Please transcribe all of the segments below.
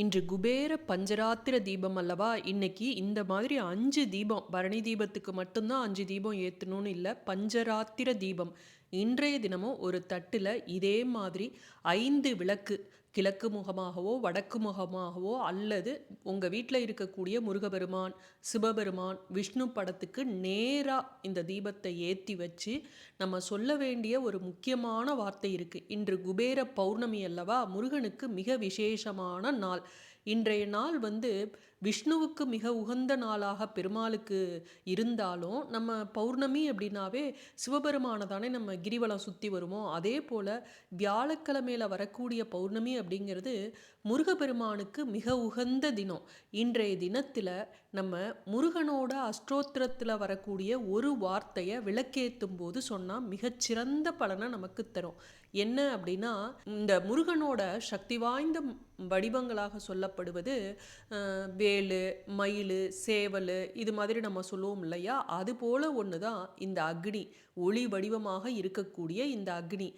இன்று குபேர பஞ்சராத்திர தீபம் அல்லவா? இன்னைக்கு இந்த மாதிரி அஞ்சு தீபம் பரணி தீபத்துக்கு மட்டும்தான் அஞ்சு தீபம் ஏற்றணும்னு இல்லை பஞ்சராத்திர தீபம். இன்றைய தினமும் ஒரு தட்டில் இதே மாதிரி ஐந்து விளக்கு கிழக்கு முகமாகவோ வடக்கு முகமாகவோ அல்லது உங்கள் வீட்டில் இருக்கக்கூடிய முருகபெருமான் சிவபெருமான் விஷ்ணு படத்துக்கு நேராக இந்த தீபத்தை ஏற்றி வச்சு நம்ம சொல்ல வேண்டிய ஒரு முக்கியமான வார்த்தை இருக்குது இன்று குபேர பௌர்ணமி அல்லவா? முருகனுக்கு மிக விசேஷமான நாள். இன்றைய நாள் வந்து விஷ்ணுவுக்கு மிக உகந்த நாளாக பெருமாளுக்கு இருந்தாலும் நம்ம பௌர்ணமி அப்படின்னாவே சிவபெருமானை தானே நம்ம கிரிவலம் சுற்றி வருவோம். அதே போல் வியாழக்கிழமையில் வரக்கூடிய பௌர்ணமி அப்படிங்கிறது முருகப்பெருமானுக்கு மிக உகந்த தினம். இன்றைய தினத்தில் நம்ம முருகனோட அஷ்டோத்திரத்தில் வரக்கூடிய ஒரு வார்த்தையை விளக்கேற்றும் போது சொன்னால் மிகச்சிறந்த பலனை நமக்கு தரும். என்ன அப்படின்னா இந்த முருகனோட சக்தி வாய்ந்த வடிவங்களாக சொல்லப்படுவது வேலு மயில் சேவல் இது மாதிரி நம்ம சொல்லுவோம் இல்லையா? அது போல் ஒன்று தான் இந்த அக்னி. ஒளி வடிவமாக இருக்கக்கூடிய இந்த அக்னி.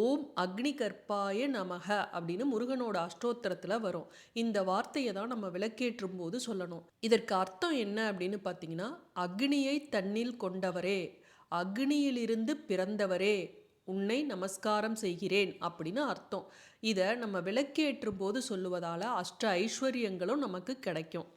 ஓம் அக்னி கற்பாய நமக அப்படின்னு முருகனோட அஷ்டோத்திரத்தில் வரும். இந்த வார்த்தையை தான் நம்ம விளக்கேற்றும் போது சொல்லணும். இதற்கு அர்த்தம் என்ன அப்படின்னு பார்த்தீங்கன்னா அக்னியை தன்னில் கொண்டவரே அக்னியிலிருந்து பிறந்தவரே உன்னை நமஸ்காரம் செய்கிறேன் அப்படின்னு அர்த்தம். இதை நம்ம விளக்கேற்றும் போது சொல்லுவதால் அஷ்ட ஐஸ்வர்யங்களும் நமக்கு கிடைக்கும்.